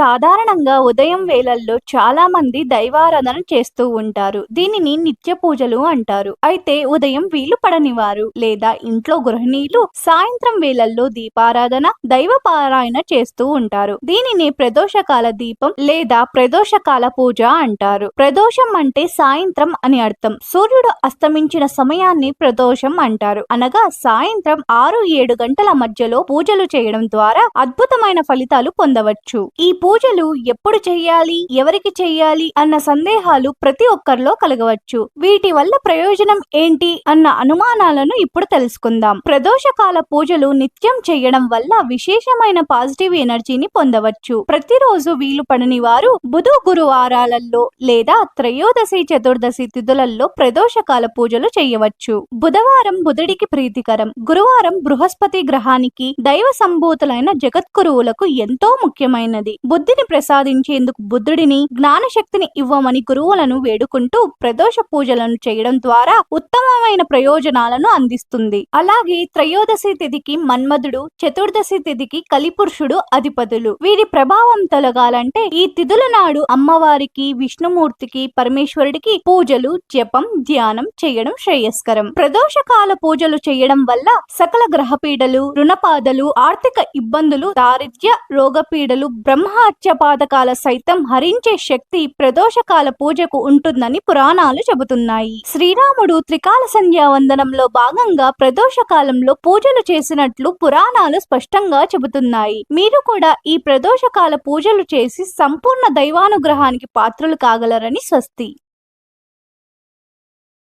సాధారణంగా ఉదయం వేళల్లో చాలా మంది దైవారాధన చేస్తూ ఉంటారు. దీనిని నిత్య పూజలు అంటారు. అయితే ఉదయం వీలు పడని వారు లేదా ఇంట్లో గృహిణీలు సాయంత్రం వేళల్లో దీపారాధన దైవ పారాయణ చేస్తూ ఉంటారు. దీనిని ప్రదోషకాల దీపం లేదా ప్రదోషకాల పూజ అంటారు. ప్రదోషం అంటే సాయంత్రం అని అర్థం. సూర్యుడు అస్తమించిన సమయాన్ని ప్రదోషం అంటారు. అనగా సాయంత్రం ఆరు ఏడు గంటల మధ్యలో పూజలు చేయడం ద్వారా అద్భుతమైన ఫలితాలు పొందవచ్చు. ఈ పూజలు ఎప్పుడు చేయాలి ఎవరికి చేయాలి అన్న సందేహాలు ప్రతి ఒక్కరిలో కలగవచ్చు. వీటి వల్ల ప్రయోజనం ఏంటి అన్న అనుమానాలను ఇప్పుడు తెలుసుకుందాం. ప్రదోషకాల పూజలు నిత్యం చేయడం వల్ల విశేషమైన పాజిటివ్ ఎనర్జీని పొందవచ్చు. ప్రతిరోజు వీలు పడని వారు బుధు గురువారాలలో లేదా త్రయోదశి చతుర్దశి తిథులలో ప్రదోషకాల పూజలు చేయవచ్చు. బుధవారం బుధుడికి ప్రీతికరం. గురువారం బృహస్పతి గ్రహానికి దైవ సంభూతులైన జగద్గురువులకు ఎంతో ముఖ్యమైనది. బుద్ధిని ప్రసాదించేందుకు బుద్ధుడిని జ్ఞానశక్తిని ఇవ్వమని గురువులను వేడుకుంటూ ప్రదోష పూజలను చేయడం ద్వారా ఉత్తమమైన ప్రయోజనాలను అందిస్తుంది. అలాగే త్రయోదశి తిథికి మన్మధుడు చతుర్దశి తిథికి కలిపురుషుడు అధిపతులు. వీరి ప్రభావం తొలగాలంటే ఈ తిథుల నాడు అమ్మవారికి విష్ణుమూర్తికి పరమేశ్వరుడికి పూజలు జపం ధ్యానం చేయడం శ్రేయస్కరం. ప్రదోషకాల పూజలు చేయడం వల్ల సకల గ్రహపీడలు రుణపాదలు ఆర్థిక ఇబ్బందులు దారిద్ర్య రోగపీడలు బ్రహ్మ పాతకాల సైతం హరించే శక్తి ప్రదోషకాల పూజకు ఉంటుందని పురాణాలు చెబుతున్నాయి. శ్రీరాముడు త్రికాల సంధ్యావందనంలో భాగంగా ప్రదోషకాలంలో పూజలు చేసినట్లు పురాణాలు స్పష్టంగా చెబుతున్నాయి. మీరు కూడా ఈ ప్రదోషకాల పూజలు చేసి సంపూర్ణ దైవానుగ్రహానికి పాత్రలు కాగలరని స్వస్తి.